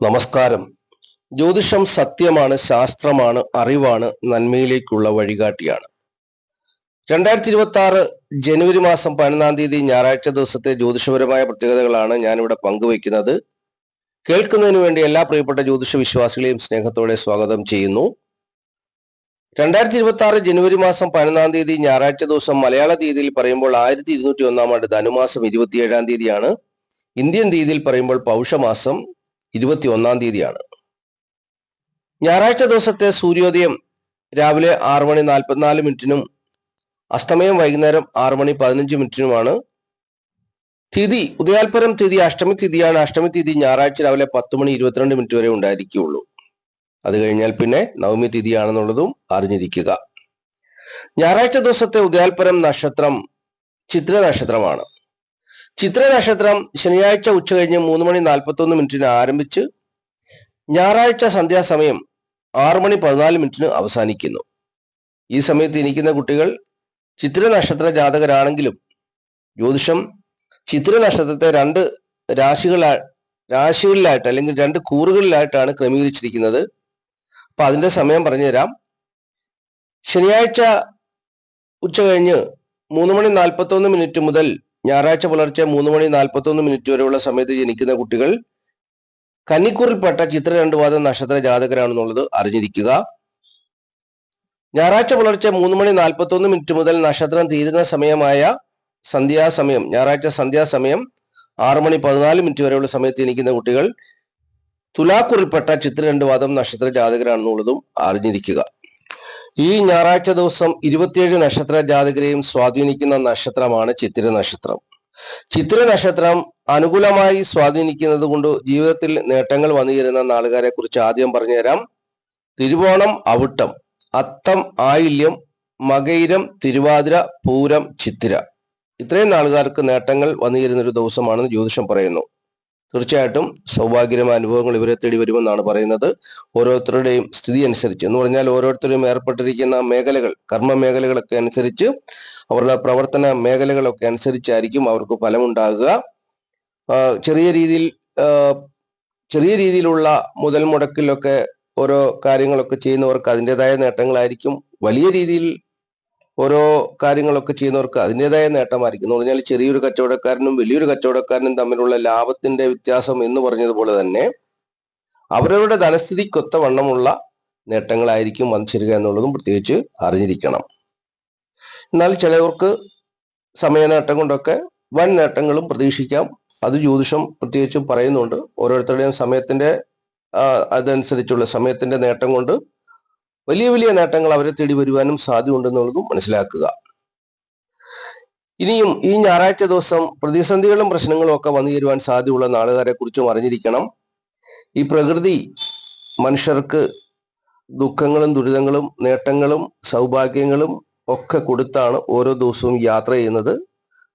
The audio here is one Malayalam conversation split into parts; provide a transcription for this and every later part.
നമസ്കാരം. ജ്യോതിഷം സത്യമാണ് ശാസ്ത്രമാണ് അറിവാണ് നന്മയിലേക്കുള്ള വഴികാട്ടിയാണ്. രണ്ടായിരത്തി ഇരുപത്തി ആറ് ജനുവരി മാസം പതിനൊന്നാം തീയതി ഞായറാഴ്ച ദിവസത്തെ ജ്യോതിഷപരമായ പ്രത്യേകതകളാണ് ഞാനിവിടെ പങ്കുവയ്ക്കുന്നത്. കേൾക്കുന്നതിന് വേണ്ടി എല്ലാ പ്രിയപ്പെട്ട ജ്യോതിഷ വിശ്വാസികളെയും സ്നേഹത്തോടെ സ്വാഗതം ചെയ്യുന്നു. രണ്ടായിരത്തി ഇരുപത്തി ആറ് ജനുവരി മാസം പതിനൊന്നാം തീയതി ഞായറാഴ്ച ദിവസം മലയാള തീയതിയിൽ പറയുമ്പോൾ ആയിരത്തി ഇരുന്നൂറ്റി ഒന്നാം ആണ്ട് ധനുമാസം ഇരുപത്തിയേഴാം തീയതിയാണ്. ഇന്ത്യൻ തീയതിയിൽ പറയുമ്പോൾ പൗഷമാസം. ഇരുപത്തി ഒന്നാം തീയതിയാണ്. ഞായറാഴ്ച ദിവസത്തെ സൂര്യോദയം രാവിലെ ആറ് മണി നാൽപ്പത്തിനാല് മിനിറ്റിനും അസ്തമയം വൈകുന്നേരം ആറ് മണി പതിനഞ്ച് മിനിറ്റിനുമാണ്. തിഥി ഉദയാൽപരം തിഥി അഷ്ടമി തിഥിയാണ്. അഷ്ടമി തിഥി ഞായറാഴ്ച രാവിലെ പത്ത് മണി ഇരുപത്തിരണ്ട് മിനിറ്റ് വരെ ഉണ്ടായിരിക്കുകയുള്ളൂ. അത് കഴിഞ്ഞാൽ പിന്നെ നവമി തിഥിയാണെന്നുള്ളതും അറിഞ്ഞിരിക്കുക. ഞായറാഴ്ച ദിവസത്തെ ഉദയാൽപരം നക്ഷത്രം ചിത്ര നക്ഷത്രമാണ്. ചിത്ര നക്ഷത്രം ശനിയാഴ്ച ഉച്ച കഴിഞ്ഞ് മൂന്ന് മണി നാൽപ്പത്തൊന്ന് മിനിറ്റിന് ആരംഭിച്ച് ഞായറാഴ്ച സന്ധ്യാസമയം ആറു മണി പതിനാല് മിനിറ്റിന് അവസാനിക്കുന്നു. ഈ സമയത്ത് ഇരിക്കുന്ന കുട്ടികൾ ചിത്ര നക്ഷത്ര ജാതകരാണെങ്കിലും ജ്യോതിഷം ചിത്ര നക്ഷത്രത്തെ രണ്ട് രാശികളാ രാശികളിലായിട്ട് അല്ലെങ്കിൽ രണ്ട് കൂറുകളിലായിട്ടാണ് ക്രമീകരിച്ചിരിക്കുന്നത്. അപ്പൊ അതിന്റെ സമയം പറഞ്ഞുതരാം. ശനിയാഴ്ച ഉച്ച കഴിഞ്ഞ് മൂന്ന് മണി നാൽപ്പത്തൊന്ന് മിനിറ്റ് മുതൽ ഞായറാഴ്ച പുലർച്ചെ മൂന്ന് മണി നാൽപ്പത്തൊന്ന് മിനിറ്റ് വരെയുള്ള സമയത്ത് ജനിക്കുന്ന കുട്ടികൾ കന്നിക്കൂറിൽപ്പെട്ട ചിത്ര രണ്ടുപാദം നക്ഷത്ര ജാതകരാണെന്നുള്ളത് അറിഞ്ഞിരിക്കുക. ഞായറാഴ്ച പുലർച്ചെ മൂന്ന് മണി നാൽപ്പത്തൊന്ന് മിനിറ്റ് മുതൽ നക്ഷത്രം തീരുന്ന സമയമായ സന്ധ്യാസമയം ഞായറാഴ്ച സന്ധ്യാസമയം ആറു മണി പതിനാല് മിനിറ്റ് വരെയുള്ള സമയത്ത് ജനിക്കുന്ന കുട്ടികൾ തുലാക്കുറിൽപ്പെട്ട ചിത്ര രണ്ടുപാദം നക്ഷത്ര ജാതകരാണെന്നുള്ളതും അറിഞ്ഞിരിക്കുക. ഈ ഞായറാഴ്ച ദിവസം ഇരുപത്തിയേഴ് നക്ഷത്ര ജാതകരെയും സ്വാധീനിക്കുന്ന നക്ഷത്രമാണ് ചിത്തിര നക്ഷത്രം. ചിത്തിര നക്ഷത്രം അനുകൂലമായി സ്വാധീനിക്കുന്നത് കൊണ്ട് ജീവിതത്തിൽ നേട്ടങ്ങൾ വന്നു തരുന്ന നാളുകാരെ കുറിച്ച് ആദ്യം പറഞ്ഞുതരാം. തിരുവോണം അവിട്ടം അത്തം ആയില്യം മകയിരം തിരുവാതിര പൂരം ചിത്തിര. ഇത്രയും നാളുകാർക്ക് നേട്ടങ്ങൾ വന്നു തരുന്ന ഒരു ദിവസമാണെന്ന് ജ്യോതിഷം പറയുന്നു. തീർച്ചയായിട്ടും സൗഭാഗ്യമായ അനുഭവങ്ങൾ ഇവരെ തേടി വരുമെന്നാണ് പറയുന്നത്. ഓരോരുത്തരുടെയും സ്ഥിതി അനുസരിച്ച്. എന്ന് പറഞ്ഞാൽ ഓരോരുത്തരും ഏർപ്പെട്ടിരിക്കുന്ന മേഖലകൾ കർമ്മ മേഖലകളൊക്കെ അനുസരിച്ച് അവരുടെ പ്രവർത്തന മേഖലകളൊക്കെ അനുസരിച്ചായിരിക്കും അവർക്ക് ഫലമുണ്ടാകുക. ചെറിയ രീതിയിൽ ചെറിയ രീതിയിലുള്ള മുതൽ മുടക്കിലൊക്കെ ഓരോ കാര്യങ്ങളൊക്കെ ചെയ്യുന്നവർക്ക് അതിന്റെതായ നേട്ടങ്ങളായിരിക്കും. വലിയ രീതിയിൽ ഓരോ കാര്യങ്ങളൊക്കെ ചെയ്യുന്നവർക്ക് അതിന്റെതായ നേട്ടമായിരിക്കും. എന്ന് പറഞ്ഞാൽ ചെറിയൊരു കച്ചവടക്കാരനും വലിയൊരു കച്ചവടക്കാരനും തമ്മിലുള്ള ലാഭത്തിന്റെ വ്യത്യാസം എന്ന് പറഞ്ഞതുപോലെ തന്നെ അവരവരുടെ ധനസ്ഥിതിക്കൊത്ത വണ്ണമുള്ള നേട്ടങ്ങളായിരിക്കും വന്നു ചേരുക എന്നുള്ളതും പ്രത്യേകിച്ച് അറിഞ്ഞിരിക്കണം. എന്നാൽ ചിലവർക്ക് സമയ നേട്ടം കൊണ്ടൊക്കെ വൻ നേട്ടങ്ങളും പ്രതീക്ഷിക്കാം. അത് ജ്യോതിഷം പ്രത്യേകിച്ചും പറയുന്നുണ്ട്. ഓരോരുത്തരുടെയും സമയത്തിന്റെ അതനുസരിച്ചുള്ള സമയത്തിന്റെ നേട്ടം കൊണ്ട് വലിയ വലിയ നേട്ടങ്ങൾ അവരെ തേടി വരുവാനും സാധ്യതയുണ്ടെന്നുള്ളതും മനസ്സിലാക്കുക. ഇനിയും ഈ ഞായറാഴ്ച ദിവസം പ്രതിസന്ധികളും പ്രശ്നങ്ങളും ഒക്കെ വന്നു ചേരുവാൻ സാധ്യതയുള്ള നാളുകാരെ കുറിച്ചും അറിഞ്ഞിരിക്കണം. ഈ പ്രകൃതി മനുഷ്യർക്ക് ദുഃഖങ്ങളും ദുരിതങ്ങളും നേട്ടങ്ങളും സൗഭാഗ്യങ്ങളും ഒക്കെ കൊടുത്താണ് ഓരോ ദിവസവും യാത്ര ചെയ്യുന്നത്.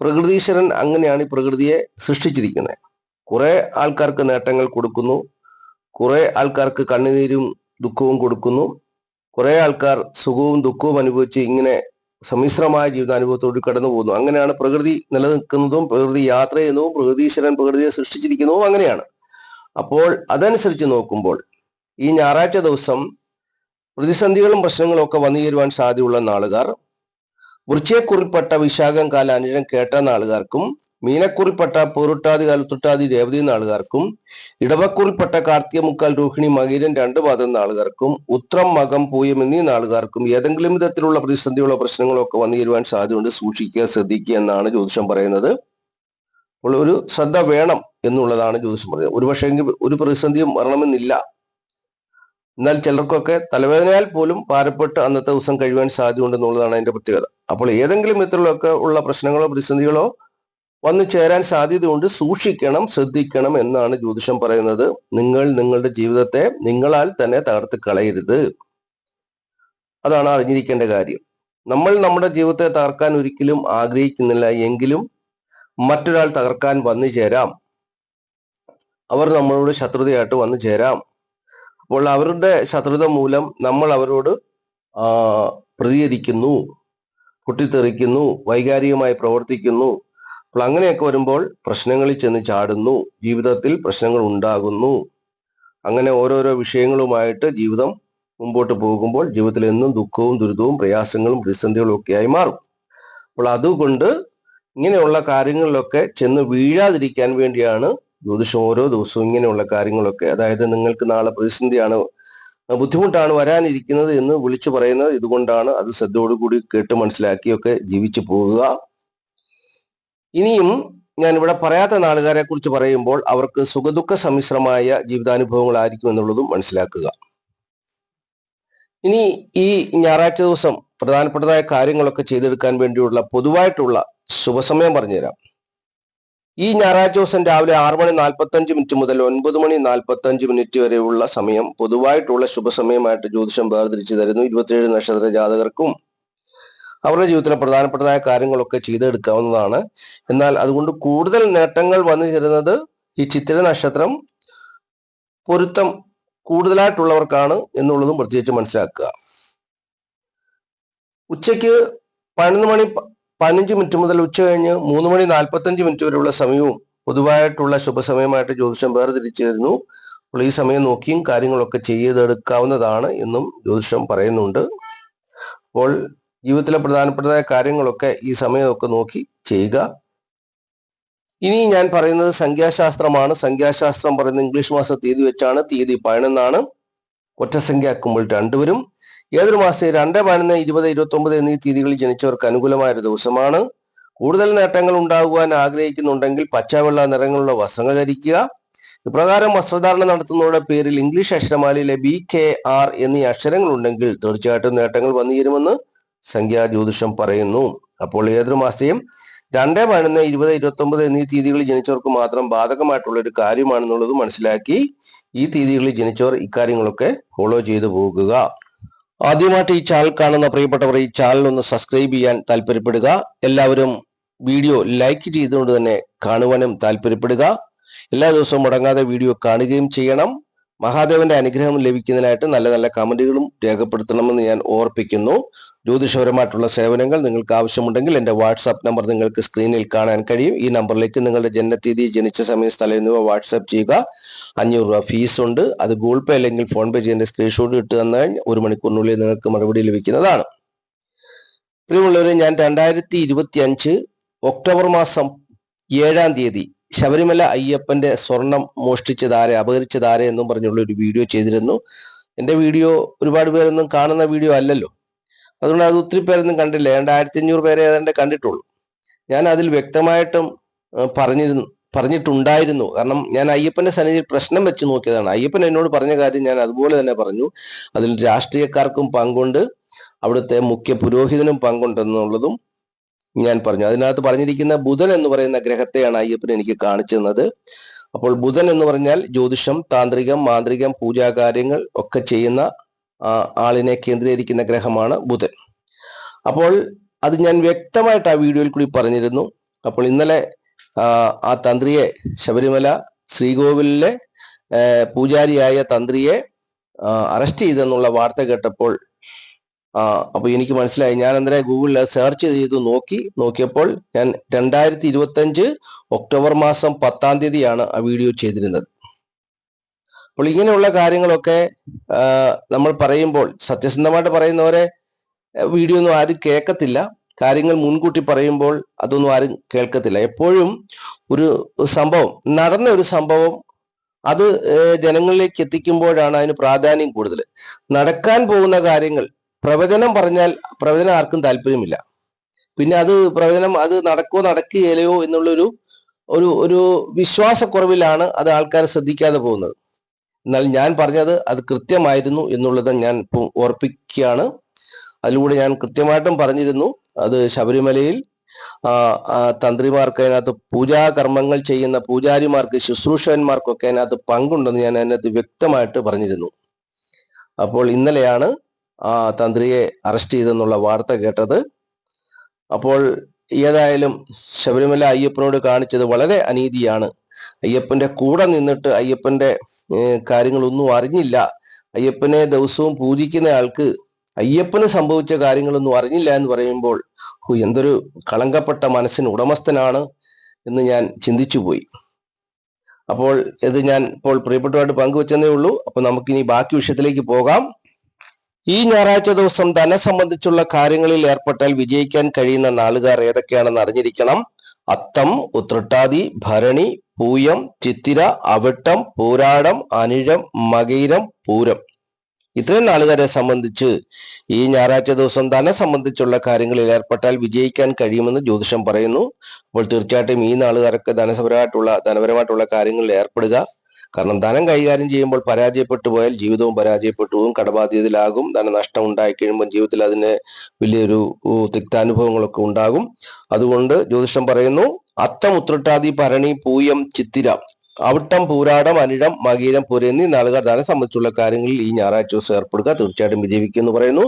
പ്രകൃതീശ്വരൻ അങ്ങനെയാണ് ഈ പ്രകൃതിയെ സൃഷ്ടിച്ചിരിക്കുന്നത്. കുറെ ആൾക്കാർക്ക് നേട്ടങ്ങൾ കൊടുക്കുന്നു. കുറെ ആൾക്കാർക്ക് കണ്ണുനീരും ദുഃഖവും കൊടുക്കുന്നു. കുറെ ആൾക്കാർ സുഖവും ദുഃഖവും അനുഭവിച്ച് ഇങ്ങനെ സമ്മിശ്രമായ ജീവിതാനുഭവത്തോട് കടന്നു പോകുന്നു. അങ്ങനെയാണ് പ്രകൃതി നിലനിൽക്കുന്നതും പ്രകൃതി യാത്ര ചെയ്യുന്നതും പ്രകൃതീശ്വരൻ പ്രകൃതിയെ സൃഷ്ടിച്ചിരിക്കുന്നതും അങ്ങനെയാണ്. അപ്പോൾ അതനുസരിച്ച് നോക്കുമ്പോൾ ഈ ഞായറാഴ്ച ദിവസം പ്രതിസന്ധികളും പ്രശ്നങ്ങളും ഒക്കെ വന്നു ചേരുവാൻ സാധ്യതയുള്ള നാളുകാർ വൃശ്ചയക്കുറിൽപ്പെട്ട വിശാഖം കാല അനുജം കേട്ട നാളുകാർക്കും മീനക്കുറിൽപ്പെട്ട പൊരുട്ടാതി കാലത്തുട്ടാതി രേവതി നാളുകാർക്കും കാർത്തിക മുക്കാൽ രോഹിണി മകീരൻ രണ്ട് പാദം നാളുകാർക്കും ഉത്രം മകം പൂയം എന്നീ നാളുകാർക്കും ഏതെങ്കിലും വിധത്തിലുള്ള പ്രതിസന്ധിയുള്ള പ്രശ്നങ്ങളൊക്കെ വന്നു ചേരുവാൻ സാധ്യതയുണ്ട്. സൂക്ഷിക്കുക ശ്രദ്ധിക്കുക എന്നാണ് ജ്യോതിഷം പറയുന്നത്. അപ്പോൾ ഒരു ശ്രദ്ധ വേണം എന്നുള്ളതാണ് ജ്യോതിഷം പറയുന്നത്. ഒരു പക്ഷേ ഒരു പ്രതിസന്ധിയും വരണമെന്നില്ല. എന്നാൽ ചിലർക്കൊക്കെ തലവേദനയാൽ പോലും ഭാരപ്പെട്ട് അന്നത്തെ ദിവസം കഴിയുവാൻ സാധ്യതയുണ്ടെന്നുള്ളതാണ് അതിന്റെ പ്രത്യേകത. അപ്പോൾ ഏതെങ്കിലും വിധത്തിലൊക്കെ ഉള്ള പ്രശ്നങ്ങളോ പ്രതിസന്ധികളോ വന്നു ചേരാൻ സാധ്യതയുണ്ട്. സൂക്ഷിക്കണം ശ്രദ്ധിക്കണം എന്നാണ് ജ്യോതിഷം പറയുന്നത്. നിങ്ങൾ നിങ്ങളുടെ ജീവിതത്തെ നിങ്ങളാൽ തന്നെ തകർത്ത് കളയരുത്. അതാണ് അറിഞ്ഞിരിക്കേണ്ട കാര്യം. നമ്മൾ നമ്മുടെ ജീവിതത്തെ തകർക്കാൻ ഒരിക്കലും ആഗ്രഹിക്കുന്നില്ല. എങ്കിലും മറ്റൊരാൾ തകർക്കാൻ വന്നു ചേരാം. അവർ നമ്മളോട് ശത്രുതയായിട്ട് വന്നു ചേരാം. അപ്പോൾ അവരുടെ ശത്രുത മൂലം നമ്മൾ അവരോട് പ്രതികരിക്കുന്നു പൊട്ടിത്തെറിക്കുന്നു വൈകാരികമായി പ്രവർത്തിക്കുന്നു. അപ്പോൾ അങ്ങനെയൊക്കെ വരുമ്പോൾ പ്രശ്നങ്ങളിൽ ചെന്ന് ചാടുന്നു ജീവിതത്തിൽ പ്രശ്നങ്ങൾ ഉണ്ടാകുന്നു. അങ്ങനെ ഓരോരോ വിഷയങ്ങളുമായിട്ട് ജീവിതം മുമ്പോട്ട് പോകുമ്പോൾ ജീവിതത്തിൽ എന്നും ദുഃഖവും ദുരിതവും പ്രയാസങ്ങളും പ്രതിസന്ധികളും ഒക്കെയായി മാറും. അപ്പോൾ അതുകൊണ്ട് ഇങ്ങനെയുള്ള കാര്യങ്ങളിലൊക്കെ ചെന്ന് വീഴാതിരിക്കാൻ വേണ്ടിയാണ് ജ്യോതിഷം ഓരോ ദിവസവും ഇങ്ങനെയുള്ള കാര്യങ്ങളൊക്കെ അതായത് നിങ്ങൾക്ക് നാളെ പ്രതിസന്ധിയാണ് ബുദ്ധിമുട്ടാണ് വരാനിരിക്കുന്നത് എന്ന് വിളിച്ചു പറയുന്നത് ഇതുകൊണ്ടാണ് അത് ശ്രദ്ധയോടുകൂടി കേട്ട് മനസ്സിലാക്കിയൊക്കെ ജീവിച്ചു പോകുക. ഇനിയും ഞാൻ ഇവിടെ പറയാത്ത നാളുകാരെ കുറിച്ച് പറയുമ്പോൾ അവർക്ക് സുഖദുഃഖ സമ്മിശ്രമായ ജീവിതാനുഭവങ്ങളായിരിക്കും എന്നുള്ളതും മനസ്സിലാക്കുക. ഇനി ഈ ഞായറാഴ്ച ദിവസം പ്രധാനപ്പെട്ടതായ കാര്യങ്ങളൊക്കെ ചെയ്തെടുക്കാൻ വേണ്ടിയുള്ള പൊതുവായിട്ടുള്ള ശുഭസമയം പറഞ്ഞുതരാം. ഈ ഞായറാഴ്ച ദിവസം രാവിലെ ആറ് മണി നാൽപ്പത്തഞ്ച് മിനിറ്റ് മുതൽ ഒൻപത് മണി നാൽപ്പത്തഞ്ച് മിനിറ്റ് വരെയുള്ള സമയം പൊതുവായിട്ടുള്ള ശുഭസമയമായിട്ട് ജ്യോതിഷം വേർതിരിച്ചു തരുന്നു. ഇരുപത്തിയേഴ് നക്ഷത്ര ജാതകർക്കും അവരുടെ ജീവിതത്തിലെ പ്രധാനപ്പെട്ടതായ കാര്യങ്ങളൊക്കെ ചെയ്തെടുക്കാവുന്നതാണ്. എന്നാൽ അതുകൊണ്ട് കൂടുതൽ നേട്ടങ്ങൾ വന്നു ചേരുന്നത് ഈ ചിത്തിര നക്ഷത്രം പൊരുത്തം കൂടുതലായിട്ടുള്ളവർക്കാണ് എന്നുള്ളതും പ്രത്യേകിച്ച് മനസ്സിലാക്കുക. ഉച്ചയ്ക്ക് പതിനൊന്ന് മണി പതിനഞ്ച് മിനിറ്റ് മുതൽ ഉച്ച കഴിഞ്ഞ് മൂന്ന് മണി നാൽപ്പത്തഞ്ച് മിനിറ്റ് വരെയുള്ള സമയവും പൊതുവായിട്ടുള്ള ശുഭസമയമായിട്ട് ജ്യോതിഷം വേർതിരിച്ചിരുന്നു. അപ്പോൾ ഈ സമയം നോക്കിയും കാര്യങ്ങളൊക്കെ ചെയ്തെടുക്കാവുന്നതാണ് എന്നും ജ്യോതിഷം പറയുന്നുണ്ട്. അപ്പോൾ ജീവിതത്തിലെ പ്രധാനപ്പെട്ടതായ കാര്യങ്ങളൊക്കെ ഈ സമയമൊക്കെ നോക്കി ചെയ്യുക. ഇനി ഞാൻ പറയുന്നത് സംഖ്യാശാസ്ത്രമാണ്. സംഖ്യാശാസ്ത്രം പറയുന്നത് ഇംഗ്ലീഷ് മാസ തീയതി വെച്ചാണ്. തീയതി പതിനൊന്നാണ്. ഒറ്റസംഖ്യ ആക്കുമ്പോൾ രണ്ടുപേരും ഏതൊരു മാസത്തെ രണ്ട് പതിനൊന്ന് ഇരുപത് ഇരുപത്തി ഒമ്പത് എന്നീ തീയതികളിൽ ജനിച്ചവർക്ക് അനുകൂലമായ ഒരു ദിവസമാണ്. കൂടുതൽ നേട്ടങ്ങൾ ഉണ്ടാകുവാൻ ആഗ്രഹിക്കുന്നുണ്ടെങ്കിൽ പച്ചവെള്ള നിറങ്ങളുള്ള വസ്ത്രങ്ങൾ ധരിക്കുക. ഇപ്രകാരം വസ്ത്രധാരണം നടത്തുന്നവരുടെ പേരിൽ ഇംഗ്ലീഷ് അക്ഷരമാലയിലെ ബി കെ ആർ എന്നീ അക്ഷരങ്ങൾ ഉണ്ടെങ്കിൽ തീർച്ചയായിട്ടും നേട്ടങ്ങൾ വന്നു ചേരുമെന്ന് സംഖ്യാ ജ്യോതിഷം പറയുന്നു. അപ്പോൾ ഏതൊരു മാസത്തെയും രണ്ട് പതിനൊന്ന് ഇരുപത് ഇരുപത്തി ഒമ്പത് എന്നീ തീയതികളിൽ ജനിച്ചവർക്ക് മാത്രം ബാധകമായിട്ടുള്ള ഒരു കാര്യമാണെന്നുള്ളത് മനസ്സിലാക്കി ഈ തീയതികളിൽ ജനിച്ചവർ ഇക്കാര്യങ്ങളൊക്കെ ഫോളോ ചെയ്തു പോകുക. ആദ്യമായിട്ട് ഈ ചാനൽ കാണുന്ന പ്രിയപ്പെട്ടവർ ഈ ചാനൽ ഒന്ന് സബ്സ്ക്രൈബ് ചെയ്യാൻ താല്പര്യപ്പെടുക. എല്ലാവരും വീഡിയോ ലൈക്ക് ചെയ്തുകൊണ്ട് തന്നെ കാണുവാനും താല്പര്യപ്പെടുക. എല്ലാ ദിവസവും മുടങ്ങാതെ വീഡിയോ കാണുകയും ചെയ്യണം. മഹാദേവന്റെ അനുഗ്രഹം ലഭിക്കുന്നതിനായിട്ട് നല്ല നല്ല കമന്റുകളും രേഖപ്പെടുത്തണമെന്ന് ഞാൻ ഓർപ്പിക്കുന്നു. ജ്യോതിഷപരമായിട്ടുള്ള സേവനങ്ങൾ നിങ്ങൾക്ക് ആവശ്യമുണ്ടെങ്കിൽ എന്റെ വാട്സാപ്പ് നമ്പർ നിങ്ങൾക്ക് സ്ക്രീനിൽ കാണാൻ കഴിയും. ഈ നമ്പറിലേക്ക് നിങ്ങളുടെ ജനനത്തീയതി ജനിച്ച സമയം സ്ഥലം എന്നിവ വാട്സാപ്പ് ചെയ്യുക. അഞ്ഞൂറ് രൂപ ഫീസ് ഉണ്ട് അത് ഗൂഗിൾ പേ അല്ലെങ്കിൽ ഫോൺ പേ ചെയ്യേണ്ട സ്ക്രീൻഷോട്ട് ഇട്ട് തന്നാൽ ഒരു മണിക്കൂറിനുള്ളിൽ നിങ്ങൾക്ക് മറുപടി ലഭിക്കുന്നതാണ്. പ്രിയമുള്ളവരെ ഞാൻ രണ്ടായിരത്തി ഇരുപത്തി അഞ്ച് ഒക്ടോബർ മാസം ഏഴാം തീയതി ശബരിമല അയ്യപ്പന്റെ സ്വർണം മോഷ്ടിച്ചതാരെ അപഹരിച്ചതാരെ എന്നും പറഞ്ഞുള്ള ഒരു വീഡിയോ ചെയ്തിരുന്നു. എന്റെ വീഡിയോ ഒരുപാട് പേരൊന്നും കാണുന്ന വീഡിയോ അല്ലല്ലോ. അതുകൊണ്ട് അത് ഒത്തിരി പേരൊന്നും കണ്ടില്ല. രണ്ടായിരത്തി അഞ്ഞൂറ് പേരെ ഏതാണ്ട് കണ്ടിട്ടുള്ളൂ. ഞാൻ അതിൽ വ്യക്തമായിട്ടും പറഞ്ഞിരുന്നു പറഞ്ഞിട്ടുണ്ടായിരുന്നു. കാരണം ഞാൻ അയ്യപ്പന്റെ സന്നിധിയിൽ പ്രശ്നം വെച്ച് നോക്കിയതാണ്. അയ്യപ്പൻ എന്നോട് പറഞ്ഞ കാര്യം ഞാൻ അതുപോലെ തന്നെ പറഞ്ഞു. അതിൽ രാഷ്ട്രീയക്കാർക്കും പങ്കുണ്ട്. അവിടുത്തെ മുഖ്യ പുരോഹിതനും പങ്കുണ്ടെന്നുള്ളതും ഞാൻ പറഞ്ഞു. അതിനകത്ത് പറഞ്ഞിരിക്കുന്ന ബുധൻ എന്ന് പറയുന്ന ഗ്രഹത്തെയാണ് അയ്യപ്പൻ എനിക്ക് കാണിച്ചു തന്നത് അപ്പോൾ ബുധൻ എന്ന് പറഞ്ഞാൽ ജ്യോതിഷം താന്ത്രികം മാന്ത്രികം പൂജാകാര്യങ്ങൾ ഒക്കെ ചെയ്യുന്ന ആളിനെ കേന്ദ്രീകരിക്കുന്ന ഗ്രഹമാണ് ബുധൻ. അപ്പോൾ അത് ഞാൻ വ്യക്തമായിട്ട് ആ വീഡിയോയിൽ കൂടി പറഞ്ഞിരുന്നു. അപ്പോൾ ഇന്നലെ ആ, തന്ത്രിയെ ശബരിമല ശ്രീകോവിലിലെ പൂജാരിയായ തന്ത്രിയെ അറസ്റ്റ് ചെയ്തെന്നുള്ള വാർത്ത കേട്ടപ്പോൾ അപ്പൊ എനിക്ക് മനസ്സിലായി. ഞാൻ അന്നേരം ഗൂഗിളിൽ സെർച്ച് ചെയ്ത് നോക്കി. നോക്കിയപ്പോൾ ഞാൻ രണ്ടായിരത്തി ഇരുപത്തി അഞ്ച് ഒക്ടോബർ മാസം പത്താം തീയതിയാണ് ആ വീഡിയോ ചെയ്തിരുന്നത്. അപ്പോൾ ഇങ്ങനെയുള്ള കാര്യങ്ങളൊക്കെ നമ്മൾ പറയുമ്പോൾ സത്യസന്ധമായിട്ട് പറയുന്നവരെ വീഡിയോ ഒന്നും ആരും കേൾക്കത്തില്ല. കാര്യങ്ങൾ മുൻകൂട്ടി പറയുമ്പോൾ അതൊന്നും ആരും കേൾക്കത്തില്ല. എപ്പോഴും ഒരു സംഭവം നടന്ന ഒരു സംഭവം അത് ജനങ്ങളിലേക്ക് എത്തിക്കുമ്പോഴാണ് അതിന് പ്രാധാന്യം കൂടുതൽ. നടക്കാൻ പോകുന്ന കാര്യങ്ങൾ പ്രവചനം പറഞ്ഞാൽ പ്രവചനം ആർക്കും താല്പര്യമില്ല. പിന്നെ അത് പ്രവചനം അത് നടക്കോ നടക്കുകയില്ലയോ എന്നുള്ളൊരു ഒരു ഒരു വിശ്വാസക്കുറവിലാണ് അത് ആൾക്കാർ ശ്രദ്ധിക്കാതെ പോകുന്നത്. എന്നാൽ ഞാൻ പറഞ്ഞത് അത് കൃത്യമായിരുന്നു എന്നുള്ളത് ഞാൻ ഓർപ്പിക്കുകയാണ്. അതിലൂടെ ഞാൻ കൃത്യമായിട്ടും പറഞ്ഞിരുന്നു. അത് ശബരിമലയിൽ തന്ത്രിമാർക്ക് അതിനകത്ത് പൂജാകർമ്മങ്ങൾ ചെയ്യുന്ന പൂജാരിമാർക്ക് ശുശ്രൂഷകന്മാർക്കൊക്കെ അതിനകത്ത് പങ്കുണ്ടെന്ന് ഞാൻ അതിനകത്ത് വ്യക്തമായിട്ട് പറഞ്ഞിരുന്നു. അപ്പോൾ ഇന്നലെയാണ് ആ തന്ത്രിയെ അറസ്റ്റ് ചെയ്തെന്നുള്ള വാർത്ത കേട്ടത്. അപ്പോൾ ഏതായാലും ശബരിമല അയ്യപ്പനോട് കാണിച്ചത് വളരെ അനീതിയാണ്. അയ്യപ്പന്റെ കൂടെ നിന്നിട്ട് അയ്യപ്പന്റെ കാര്യങ്ങളൊന്നും അറിഞ്ഞില്ല. അയ്യപ്പനെ ദിവസവും പൂജിക്കുന്ന ആൾക്ക് അയ്യപ്പന് സംഭവിച്ച കാര്യങ്ങളൊന്നും അറിഞ്ഞില്ല എന്ന് പറയുമ്പോൾ എന്തൊരു കളങ്കപ്പെട്ട മനസ്സിന് ഉടമസ്ഥനാണ് എന്ന് ഞാൻ ചിന്തിച്ചു പോയി അപ്പോൾ ഇത് ഞാൻ ഇപ്പോൾ പ്രിയപ്പെട്ടതായിട്ട് പങ്കുവെച്ചതേ ഉള്ളൂ. അപ്പൊ നമുക്കിനി ബാക്കി വിഷയത്തിലേക്ക് പോകാം. ഈ ഞായറാഴ്ച ദിവസം ധനം സംബന്ധിച്ചുള്ള കാര്യങ്ങളിൽ ഏർപ്പെട്ടാൽ വിജയിക്കാൻ കഴിയുന്ന നാളുകാർ ഏതൊക്കെയാണെന്ന് അറിഞ്ഞിരിക്കണം. അത്തം ഉത്രട്ടാതി ഭരണി പൂയം ചിത്തിര അവിട്ടം പൂരാടം അനിഴം മകയിരം പൂരം. ഇത്രയും നാളുകാരെ സംബന്ധിച്ച് ഈ ഞായറാഴ്ച ദിവസം ധനം സംബന്ധിച്ചുള്ള കാര്യങ്ങളിൽ ഏർപ്പെട്ടാൽ വിജയിക്കാൻ കഴിയുമെന്ന് ജ്യോതിഷം പറയുന്നു. അപ്പോൾ തീർച്ചയായിട്ടും ഈ നാളുകാരൊക്കെ ധനപരമായിട്ടുള്ള ധനപരമായിട്ടുള്ള കാര്യങ്ങളിൽ ഏർപ്പെടുക. കാരണം ധനം കൈകാര്യം ചെയ്യുമ്പോൾ പരാജയപ്പെട്ടു പോയാൽ ജീവിതവും പരാജയപ്പെട്ടു പോകും കടബാധ്യതയിലാകും ധനനഷ്ടം ഉണ്ടായി കഴിയുമ്പോൾ ജീവിതത്തിൽ അതിന് വലിയൊരു തിക്താനുഭവങ്ങളൊക്കെ ഉണ്ടാകും. അതുകൊണ്ട് ജ്യോതിഷം പറയുന്നു അത്തം ഉത്രട്ടാതി ഭരണി പൂയം ചിത്തിര. അവിട്ടം പൂരാടം അനിഴം മകീരം പൂരം എന്നീ നാളുകാർ ധനം സംബന്ധിച്ചുള്ള കാര്യങ്ങളിൽ ഈ ഞായറാഴ്ച ദിവസം ഏർപ്പെടുക. തീർച്ചയായിട്ടും വിജയിക്കും എന്ന് പറയുന്നു.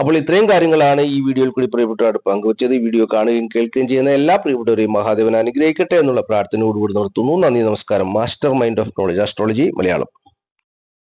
അപ്പോൾ ഇത്രയും കാര്യങ്ങളാണ് ഈ വീഡിയോയിൽ കൂടി പ്രിയപ്പെട്ടവരോട് പങ്കുവച്ചത്. ഈ വീഡിയോ കാണുകയും കേൾക്കുകയും ചെയ്യുന്ന എല്ലാ പ്രിയപ്പെട്ടവരെയും മഹാദേവൻ അനുഗ്രഹിക്കട്ടെ എന്നുള്ള പ്രാർത്ഥനയോടുകൂടി നിർത്തുന്നു. നന്ദി നമസ്കാരം. Master mind of knowledge astrology Malayalam.